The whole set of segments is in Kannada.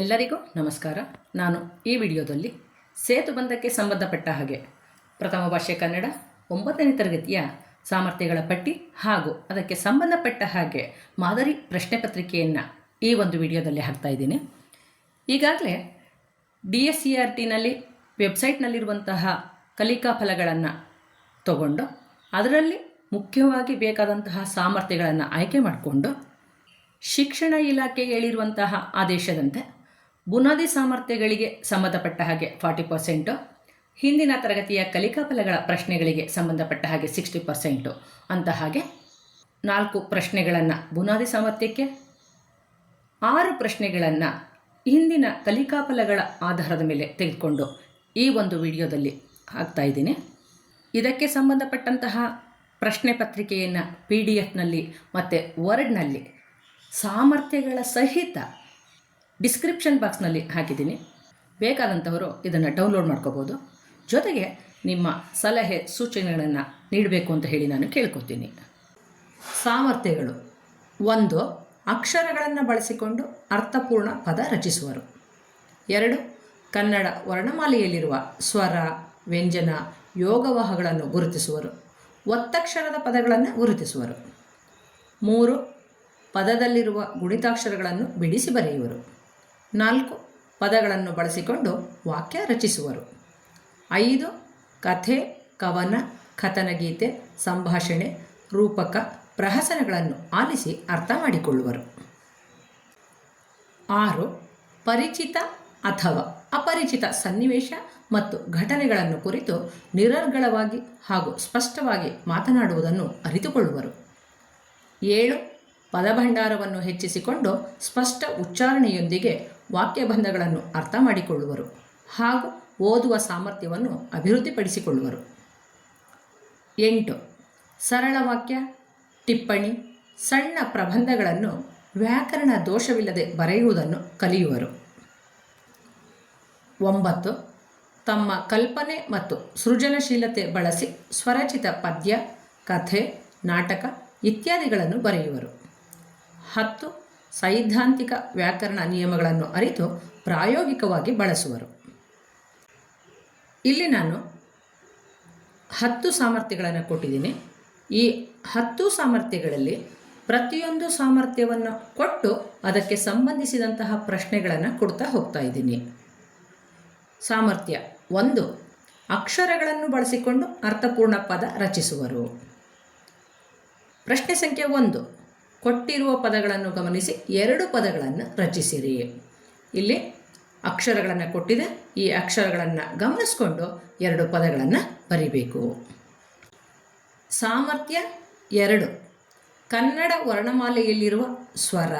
ಎಲ್ಲರಿಗೂ ನಮಸ್ಕಾರ. ನಾನು ಈ ವಿಡಿಯೋದಲ್ಲಿ ಸೇತುಬಂಧಕ್ಕೆ ಸಂಬಂಧಪಟ್ಟ ಹಾಗೆ ಪ್ರಥಮ ಭಾಷೆ ಕನ್ನಡ, ಒಂಬತ್ತನೇ ತರಗತಿಯ ಸಾಮರ್ಥ್ಯಗಳ ಪಟ್ಟಿ ಹಾಗೂ ಅದಕ್ಕೆ ಸಂಬಂಧಪಟ್ಟ ಹಾಗೆ ಮಾದರಿ ಪ್ರಶ್ನೆ ಪತ್ರಿಕೆಯನ್ನು ಈ ಒಂದು ವಿಡಿಯೋದಲ್ಲಿ ಹಾಕ್ತಾ ಇದ್ದೀನಿ. ಈಗಾಗಲೇ ಡಿ ಎಸ್ ಸಿ ಆರ್ ಟಿನಲ್ಲಿ ವೆಬ್ಸೈಟ್ನಲ್ಲಿರುವಂತಹ ಕಲಿಕಾ ಫಲಗಳನ್ನು ತಗೊಂಡು ಅದರಲ್ಲಿ ಮುಖ್ಯವಾಗಿ ಬೇಕಾದಂತಹ ಸಾಮರ್ಥ್ಯಗಳನ್ನು ಆಯ್ಕೆ ಮಾಡಿಕೊಂಡು ಶಿಕ್ಷಣ ಇಲಾಖೆ ಹೇಳಿರುವಂತಹ ಆದೇಶದಂತೆ ಬುನಾದಿ ಸಾಮರ್ಥ್ಯಗಳಿಗೆ ಸಂಬಂಧಪಟ್ಟ ಹಾಗೆ ಫಾರ್ಟಿ ಪರ್ಸೆಂಟು, ಹಿಂದಿನ ತರಗತಿಯ ಕಲಿಕಾ ಫಲಗಳ ಪ್ರಶ್ನೆಗಳಿಗೆ ಸಂಬಂಧಪಟ್ಟ ಹಾಗೆ ಸಿಕ್ಸ್ಟಿ ಪರ್ಸೆಂಟು. ಅಂತ ಹಾಗೆ ನಾಲ್ಕು ಪ್ರಶ್ನೆಗಳನ್ನು ಬುನಾದಿ ಸಾಮರ್ಥ್ಯಕ್ಕೆ, ಆರು ಪ್ರಶ್ನೆಗಳನ್ನು ಹಿಂದಿನ ಕಲಿಕಾ ಫಲಗಳ ಆಧಾರದ ಮೇಲೆ ತೆಗೆದುಕೊಂಡು ಈ ಒಂದು ವಿಡಿಯೋದಲ್ಲಿ ಹಾಕ್ತಾ ಇದ್ದೀನಿ. ಇದಕ್ಕೆ ಸಂಬಂಧಪಟ್ಟಂತಹ ಪ್ರಶ್ನೆ ಪತ್ರಿಕೆಯನ್ನು ಪಿ ಡಿ ಎಫ್ನಲ್ಲಿ ಮತ್ತು ವರ್ಡ್ನಲ್ಲಿ ಸಾಮರ್ಥ್ಯಗಳ ಸಹಿತ ಡಿಸ್ಕ್ರಿಪ್ಷನ್ ಬಾಕ್ಸ್ನಲ್ಲಿ ಹಾಕಿದ್ದೀನಿ. ಬೇಕಾದಂಥವರು ಇದನ್ನು ಡೌನ್ಲೋಡ್ ಮಾಡ್ಕೋಬೋದು. ಜೊತೆಗೆ ನಿಮ್ಮ ಸಲಹೆ ಸೂಚನೆಗಳನ್ನು ನೀಡಬೇಕು ಅಂತ ಹೇಳಿ ನಾನು ಕೇಳ್ಕೊತೀನಿ. ಸಾಮರ್ಥ್ಯಗಳು. ಒಂದು, ಅಕ್ಷರಗಳನ್ನು ಬಳಸಿಕೊಂಡು ಅರ್ಥಪೂರ್ಣ ಪದ ರಚಿಸುವರು. ಎರಡು, ಕನ್ನಡ ವರ್ಣಮಾಲೆಯಲ್ಲಿರುವ ಸ್ವರ, ವ್ಯಂಜನ ಯೋಗವಾಹಗಳನ್ನು ಗುರುತಿಸುವರು. ಒತ್ತಕ್ಷರದ ಪದಗಳನ್ನು ಗುರುತಿಸುವರು. ಮೂರು, ಪದದಲ್ಲಿರುವ ಗುಣಿತಾಕ್ಷರಗಳನ್ನು ಬಿಡಿಸಿ ಬರೆಯುವರು. ನಾಲ್ಕು ಪದಗಳನ್ನು ಬಳಸಿಕೊಂಡು ವಾಕ್ಯ ರಚಿಸುವರು. ಐದು, ಕಥೆ, ಕವನ ಕಥನಗೀತೆ ಸಂಭಾಷಣೆ, ರೂಪಕ, ಪ್ರಹಸನಗಳನ್ನು ಆಲಿಸಿ ಅರ್ಥ ಮಾಡಿಕೊಳ್ಳುವರು. ಆರು, ಪರಿಚಿತ ಅಥವಾ ಅಪರಿಚಿತ ಸನ್ನಿವೇಶ ಮತ್ತು ಘಟನೆಗಳನ್ನು ಕುರಿತು ನಿರರ್ಗಳವಾಗಿ ಹಾಗೂ ಸ್ಪಷ್ಟವಾಗಿ ಮಾತನಾಡುವುದನ್ನು ಅರಿತುಕೊಳ್ಳುವರು. ಏಳು, ಪದಭಂಡಾರವನ್ನು ಹೆಚ್ಚಿಸಿಕೊಂಡು ಸ್ಪಷ್ಟ ಉಚ್ಚಾರಣೆಯೊಂದಿಗೆ ವಾಕ್ಯಬಂಧಗಳನ್ನು ಅರ್ಥ ಮಾಡಿಕೊಳ್ಳುವರು ಹಾಗೂ ಓದುವ ಸಾಮರ್ಥ್ಯವನ್ನು ಅಭಿವೃದ್ಧಿಪಡಿಸಿಕೊಳ್ಳುವರು. ಎಂಟು. ಸರಳ ವಾಕ್ಯ, ಟಿಪ್ಪಣಿ, ಸಣ್ಣ ಪ್ರಬಂಧಗಳನ್ನು ವ್ಯಾಕರಣ ದೋಷವಿಲ್ಲದೆ ಬರೆಯುವುದನ್ನು ಕಲಿಯುವರು. ಒಂಬತ್ತು. ತಮ್ಮ ಕಲ್ಪನೆ ಮತ್ತು ಸೃಜನಶೀಲತೆ ಬಳಸಿ ಸ್ವರಚಿತ ಪದ್ಯ, ಕಥೆ, ನಾಟಕ ಇತ್ಯಾದಿಗಳನ್ನು ಬರೆಯುವರು. ಹತ್ತು. ಸೈದ್ಧಾಂತಿಕ ವ್ಯಾಕರಣ ನಿಯಮಗಳನ್ನು ಅರಿತು ಪ್ರಾಯೋಗಿಕವಾಗಿ ಬಳಸುವರು. ಇಲ್ಲಿ ನಾನು ಹತ್ತು ಸಾಮರ್ಥ್ಯಗಳನ್ನು ಕೊಟ್ಟಿದ್ದೀನಿ. ಈ ಹತ್ತು ಸಾಮರ್ಥ್ಯಗಳಲ್ಲಿ ಪ್ರತಿಯೊಂದು ಸಾಮರ್ಥ್ಯವನ್ನು ಕೊಟ್ಟು ಅದಕ್ಕೆ ಸಂಬಂಧಿಸಿದಂತಹ ಪ್ರಶ್ನೆಗಳನ್ನು ಕೊಡ್ತಾ ಹೋಗ್ತಾ ಇದ್ದೀನಿ. ಸಾಮರ್ಥ್ಯ ಒಂದು, ಅಕ್ಷರಗಳನ್ನು ಬಳಸಿಕೊಂಡು ಅರ್ಥಪೂರ್ಣ ಪದ ರಚಿಸುವರು. ಪ್ರಶ್ನೆ ಸಂಖ್ಯೆ ಒಂದು ಕೊಟ್ಟಿರುವ ಪದಗಳನ್ನು ಗಮನಿಸಿ. ಎರಡು ಪದಗಳನ್ನು ರಚಿಸಿರಿ. ಇಲ್ಲಿ ಅಕ್ಷರಗಳನ್ನು ಕೊಟ್ಟಿದೆ. ಈ ಅಕ್ಷರಗಳನ್ನು ಗಮನಿಸಿಕೊಂಡು ಎರಡು ಪದಗಳನ್ನು ಬರಿಬೇಕು. ಸಾಮರ್ಥ್ಯ ಎರಡು. ಕನ್ನಡ ವರ್ಣಮಾಲೆಯಲ್ಲಿರುವ ಸ್ವರ,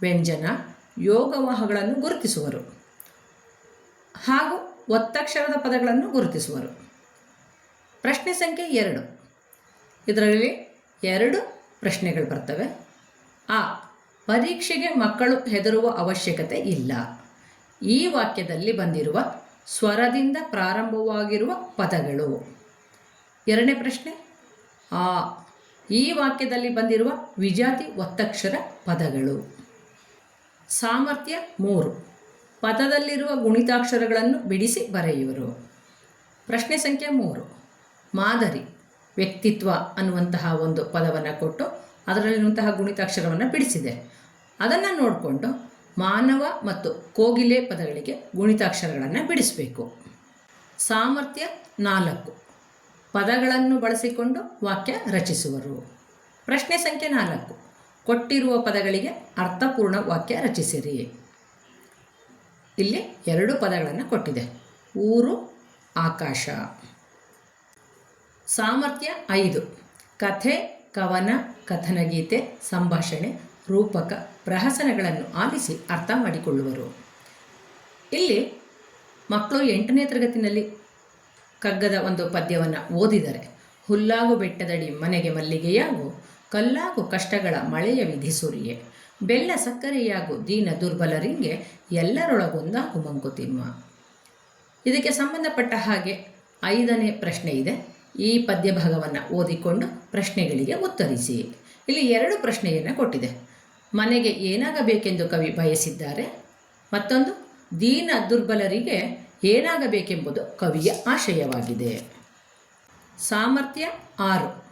ವ್ಯಂಜನ, ಯೋಗವಾಹಗಳನ್ನು ಗುರುತಿಸುವರು. ಹಾಗೂ ಒತ್ತಕ್ಷರದ ಪದಗಳನ್ನು ಗುರುತಿಸುವರು. ಪ್ರಶ್ನೆ ಸಂಖ್ಯೆ ಎರಡು. ಇದರಲ್ಲಿ ಎರಡು ಪ್ರಶ್ನೆಗಳು ಬರ್ತವೆ. ಆ ಪರೀಕ್ಷೆಗೆ ಮಕ್ಕಳು ಹೆದರುವ ಅವಶ್ಯಕತೆ ಇಲ್ಲ. ಈ ವಾಕ್ಯದಲ್ಲಿ ಬಂದಿರುವ ಸ್ವರದಿಂದ ಪ್ರಾರಂಭವಾಗಿರುವ ಪದಗಳು. ಎರಡನೇ ಪ್ರಶ್ನೆ, ಆ, ಈ ವಾಕ್ಯದಲ್ಲಿ ಬಂದಿರುವ ವಿಜಾತಿ ಒತ್ತಕ್ಷರ ಪದಗಳು. ಸಾಮರ್ಥ್ಯ ಮೂರು, ಪದದಲ್ಲಿರುವ ಗುಣಿತಾಕ್ಷರಗಳನ್ನು ಬಿಡಿಸಿ ಬರೆಯುವರು. ಪ್ರಶ್ನೆ ಸಂಖ್ಯೆ ಮೂರು, ಮಾದರಿ, ವ್ಯಕ್ತಿತ್ವ ಅನ್ನುವಂತಹ ಒಂದು ಪದವನ್ನು ಕೊಟ್ಟು ಅದರಲ್ಲಿರುವಂತಹ ಗುಣಿತಾಕ್ಷರವನ್ನು ಬಿಡಿಸಿದೆ. ಅದನ್ನು ನೋಡಿಕೊಂಡು ಮಾನವ ಮತ್ತು ಕೋಗಿಲೆ ಪದಗಳಿಗೆ ಗುಣಿತಾಕ್ಷರಗಳನ್ನು ಬಿಡಿಸಬೇಕು. ಸಾಮರ್ಥ್ಯ ನಾಲ್ಕು. ಪದಗಳನ್ನು ಬಳಸಿಕೊಂಡು ವಾಕ್ಯ ರಚಿಸುವರು. ಪ್ರಶ್ನೆ ಸಂಖ್ಯೆ ನಾಲ್ಕು. ಕೊಟ್ಟಿರುವ ಪದಗಳಿಗೆ ಅರ್ಥಪೂರ್ಣ ವಾಕ್ಯ ರಚಿಸಿರಿ. ಇಲ್ಲಿ ಎರಡು ಪದಗಳನ್ನು ಕೊಟ್ಟಿದೆ. ಊರು, ಆಕಾಶ. ಸಾಮರ್ಥ್ಯ ಐದು. ಕಥೆ ಕವನ, ಕಥನಗೀತೆ, ಸಂಭಾಷಣೆ, ರೂಪಕ, ಪ್ರಹಸನಗಳನ್ನು ಆಲಿಸಿ ಅರ್ಥ ಮಾಡಿಕೊಳ್ಳುವರು. ಇಲ್ಲಿ ಮಕ್ಕಳು ಎಂಟನೇ ತರಗತಿನಲ್ಲಿ ಕಗ್ಗದ ಒಂದು ಪದ್ಯವನ್ನು ಓದಿದರೆ, ಹುಲ್ಲಾಗು ಬೆಟ್ಟದಡಿ ಮನೆಗೆ ಮಲ್ಲಿಗೆಯಾಗು, ಕಲ್ಲಾಗು ಕಷ್ಟಗಳ ಮಳೆಯ ವಿಧಿ ಸುರಿಯೇ, ಬೆಲ್ಲ ಸಕ್ಕರೆಯಾಗು ದೀನ ದುರ್ಬಲರಿಗೆ ಎಲ್ಲರೊಳಗೊಂದಾಗು ಮಂಕುತಿಮ್ಮ ಇದಕ್ಕೆ ಸಂಬಂಧಪಟ್ಟ ಹಾಗೆ ಐದನೇ ಪ್ರಶ್ನೆ ಇದೆ. ಈ ಪದ್ಯಭಾಗವನ್ನು ಓದಿಕೊಂಡು ಪ್ರಶ್ನೆಗಳಿಗೆ ಉತ್ತರಿಸಿ. ಇಲ್ಲಿ ಎರಡು ಪ್ರಶ್ನೆಯನ್ನು ಕೊಟ್ಟಿದೆ. ಮನೆಗೆ ಏನಾಗಬೇಕೆಂದು ಕವಿ ಬಯಸಿದ್ದಾರೆ. ಮತ್ತೊಂದು, ದೀನ ದುರ್ಬಲರಿಗೆ ಏನಾಗಬೇಕೆಂಬುದು ಕವಿಯ ಆಶಯವಾಗಿದೆ. ಸಾಮರ್ಥ್ಯ ಆರು,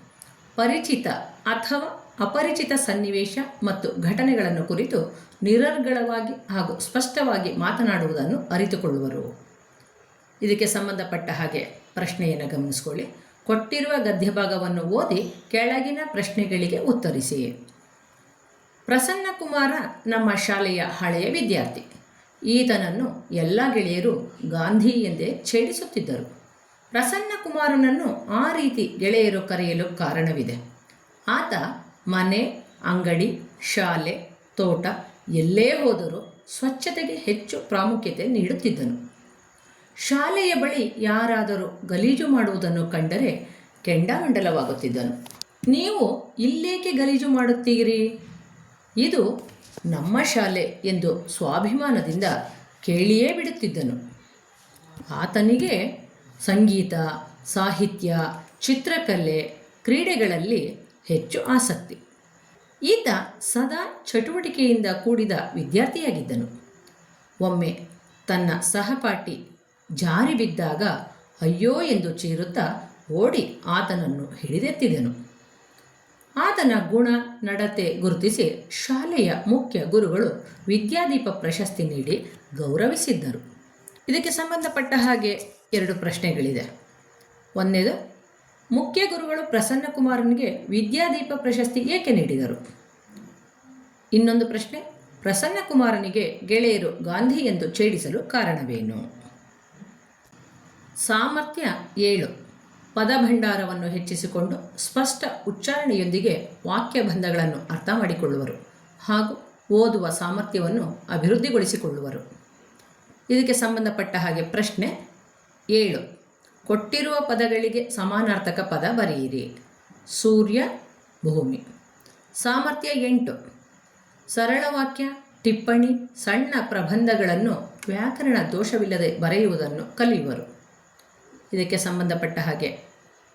ಪರಿಚಿತ ಅಥವಾ ಅಪರಿಚಿತ ಸನ್ನಿವೇಶ ಮತ್ತು ಘಟನೆಗಳನ್ನು ಕುರಿತು ನಿರರ್ಗಳವಾಗಿ ಹಾಗೂ ಸ್ಪಷ್ಟವಾಗಿ ಮಾತನಾಡುವುದನ್ನು ಅರಿತುಕೊಳ್ಳುವರು. ಇದಕ್ಕೆ ಸಂಬಂಧಪಟ್ಟ ಹಾಗೆ ಪ್ರಶ್ನೆಯನ್ನು ಗಮನಿಸ್ಕೊಳ್ಳಿ. ಕೊಟ್ಟಿರುವ ಗದ್ಯಭಾಗವನ್ನು ಓದಿ ಕೆಳಗಿನ ಪ್ರಶ್ನೆಗಳಿಗೆ ಉತ್ತರಿಸಿ. ಪ್ರಸನ್ನ ಕುಮಾರ ನಮ್ಮ ಶಾಲೆಯ ಹಳೆಯ ವಿದ್ಯಾರ್ಥಿ. ಈತನನ್ನು ಎಲ್ಲ ಗೆಳೆಯರು ಗಾಂಧಿ ಎಂದೇ ಛೇಡಿಸುತ್ತಿದ್ದರು. ಪ್ರಸನ್ನ ಕುಮಾರನನ್ನು ಆ ರೀತಿ ಗೆಳೆಯರು ಕರೆಯಲು ಕಾರಣವಿದೆ. ಆತ ಮನೆ, ಅಂಗಡಿ, ಶಾಲೆ, ತೋಟ ಎಲ್ಲೇ ಹೋದರೂ ಸ್ವಚ್ಛತೆಗೆ ಹೆಚ್ಚು ಪ್ರಾಮುಖ್ಯತೆ ನೀಡುತ್ತಿದ್ದನು. ಶಾಲೆಯ ಬಳಿ ಯಾರಾದರೂ ಗಲೀಜು ಮಾಡುವುದನ್ನು ಕಂಡರೆ ಕೆಂಡಾಮಂಡಲವಾಗುತ್ತಿದ್ದನು. ನೀವು ಇಲ್ಲೇಕೆ ಗಲೀಜು ಮಾಡುತ್ತೀರಿ? ಇದು ನಮ್ಮ ಶಾಲೆ ಎಂದು ಸ್ವಾಭಿಮಾನದಿಂದ ಕೇಳಿಯೇ ಬಿಡುತ್ತಿದ್ದನು. ಆತನಿಗೆ ಸಂಗೀತ, ಸಾಹಿತ್ಯ, ಚಿತ್ರಕಲೆ ಕ್ರೀಡೆಗಳಲ್ಲಿ ಹೆಚ್ಚು ಆಸಕ್ತಿ. ಈತ ಸದಾ ಚಟುವಟಿಕೆಯಿಂದ ಕೂಡಿದ ವಿದ್ಯಾರ್ಥಿಯಾಗಿದ್ದನು. ಒಮ್ಮೆ ತನ್ನ ಸಹಪಾಠಿ ಜಾರಿ ಬಿದ್ದಾಗ ಅಯ್ಯೋ ಎಂದು ಚೀರುತ್ತಾ ಓಡಿ ಆತನನ್ನು ಹಿಡಿದೆತ್ತಿದನು. ಆತನ ಗುಣ ನಡತೆ ಗುರುತಿಸಿ ಶಾಲೆಯ ಮುಖ್ಯ ಗುರುಗಳು ವಿದ್ಯಾದೀಪ ಪ್ರಶಸ್ತಿ ನೀಡಿ ಗೌರವಿಸಿದ್ದರು. ಇದಕ್ಕೆ ಸಂಬಂಧಪಟ್ಟ ಹಾಗೆ ಎರಡು ಪ್ರಶ್ನೆಗಳಿದೆ. ಒಂದನೇದು ಮುಖ್ಯ ಗುರುಗಳು ಪ್ರಸನ್ನ ಕುಮಾರನಿಗೆ ವಿದ್ಯಾದೀಪ ಪ್ರಶಸ್ತಿ ಏಕೆ ನೀಡಿದರು? ಇನ್ನೊಂದು ಪ್ರಶ್ನೆ ಪ್ರಸನ್ನ ಕುಮಾರನಿಗೆ ಗೆಳೆಯರು ಗಾಂಧಿ ಎಂದು ಛೇಡಿಸಲು ಕಾರಣವೇನು? ಸಾಮರ್ಥ್ಯ ಏಳು. ಪದಭಂಡಾರವನ್ನು ಹೆಚ್ಚಿಸಿಕೊಂಡು ಸ್ಪಷ್ಟ ಉಚ್ಚಾರಣೆಯೊಂದಿಗೆ ವಾಕ್ಯಬಂಧಗಳನ್ನು ಅರ್ಥ ಮಾಡಿಕೊಳ್ಳುವರು ಹಾಗೂ ಓದುವ ಸಾಮರ್ಥ್ಯವನ್ನು ಅಭಿವೃದ್ಧಿಗೊಳಿಸಿಕೊಳ್ಳುವರು. ಇದಕ್ಕೆ ಸಂಬಂಧಪಟ್ಟ ಹಾಗೆ ಪ್ರಶ್ನೆ ಏಳು. ಕೊಟ್ಟಿರುವ ಪದಗಳಿಗೆ ಸಮಾನಾರ್ಥಕ ಪದ ಬರೆಯಿರಿ. ಸೂರ್ಯ, ಭೂಮಿ. ಸಾಮರ್ಥ್ಯ ಎಂಟು. ಸರಳ ವಾಕ್ಯ, ಟಿಪ್ಪಣಿ, ಸಣ್ಣ ಪ್ರಬಂಧಗಳನ್ನು ವ್ಯಾಕರಣ ದೋಷವಿಲ್ಲದೆ ಬರೆಯುವುದನ್ನು ಕಲಿಯುವರು. ಇದಕ್ಕೆ ಸಂಬಂಧಪಟ್ಟ ಹಾಗೆ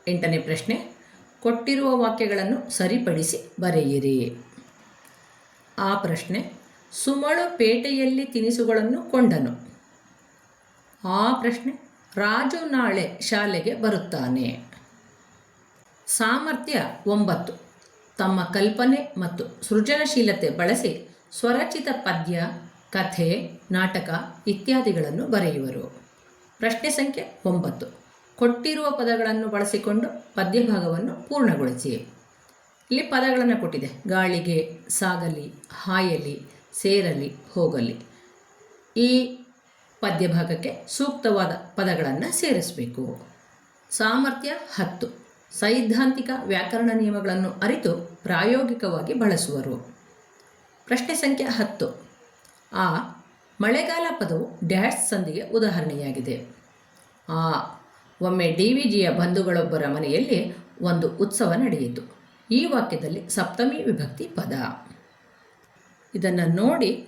ಎಂಟನೇ ಪ್ರಶ್ನೆ, ಕೊಟ್ಟಿರುವ ವಾಕ್ಯಗಳನ್ನು ಸರಿಪಡಿಸಿ ಬರೆಯಿರಿ. ಆ ಪ್ರಶ್ನೆ, ಸುಮಳು ಪೇಟೆಯಲ್ಲಿ ತಿನಿಸುಗಳನ್ನು ಕೊಂಡನು. ಆ ಪ್ರಶ್ನೆ, ರಾಜು ನಾಳೆ ಶಾಲೆಗೆ ಬರುತ್ತಾನೆ. ಸಾಮರ್ಥ್ಯ ಒಂಬತ್ತು. ತಮ್ಮ ಕಲ್ಪನೆ ಮತ್ತು ಸೃಜನಶೀಲತೆ ಬಳಸಿ ಸ್ವರಚಿತ ಪದ್ಯ, ಕಥೆ, ನಾಟಕ ಇತ್ಯಾದಿಗಳನ್ನು ಬರೆಯುವರು. ಪ್ರಶ್ನೆ ಸಂಖ್ಯೆ ಒಂಬತ್ತು. ಕೊಟ್ಟಿರುವ ಪದಗಳನ್ನು ಬಳಸಿಕೊಂಡು ಪದ್ಯಭಾಗವನ್ನು ಪೂರ್ಣಗೊಳಿಸಿ. ಇಲ್ಲಿ ಪದಗಳನ್ನು ಕೊಟ್ಟಿದೆ. ಗಾಳಿಗೆ, ಸಾಗಲಿ, ಹಾಯಲಿ, ಸೇರಲಿ, ಹೋಗಲಿ. ಈ ಪದ್ಯಭಾಗಕ್ಕೆ ಸೂಕ್ತವಾದ ಪದಗಳನ್ನು ಸೇರಿಸಬೇಕು. ಸಾಮರ್ಥ್ಯ ಹತ್ತು. ಸೈದ್ಧಾಂತಿಕ ವ್ಯಾಕರಣ ನಿಯಮಗಳನ್ನು ಅರಿತು ಪ್ರಾಯೋಗಿಕವಾಗಿ ಬಳಸುವರು. ಪ್ರಶ್ನೆ ಸಂಖ್ಯೆ ಹತ್ತು. ಆ ಮಳೆಗಾಲ ಪದವು ಡ್ಯಾಶ್ ಸಂಧಿಗೆ ಉದಾಹರಣೆಯಾಗಿದೆ. ಆ ಒಮ್ಮೆ ಡಿ ವಿ ಜಿಯ ಬಂಧುಗಳೊಬ್ಬರ ಮನೆಯಲ್ಲಿ ಒಂದು ಉತ್ಸವ ನಡೆಯಿತು. ಈ ವಾಕ್ಯದಲ್ಲಿ ಸಪ್ತಮಿ ವಿಭಕ್ತಿ ಪದ. ಇದನ್ನು ನೋಡಿ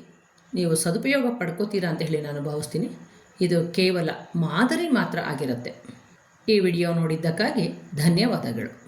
ನೀವು ಸದುಪಯೋಗ ಪಡ್ಕೋತೀರಾ ಅಂತ ಹೇಳಿ ನಾನು ಭಾವಿಸ್ತೀನಿ. ಇದು ಕೇವಲ ಮಾದರಿ ಮಾತ್ರ ಆಗಿರುತ್ತೆ. ಈ ವಿಡಿಯೋ ನೋಡಿದ್ದಕ್ಕಾಗಿ ಧನ್ಯವಾದಗಳು.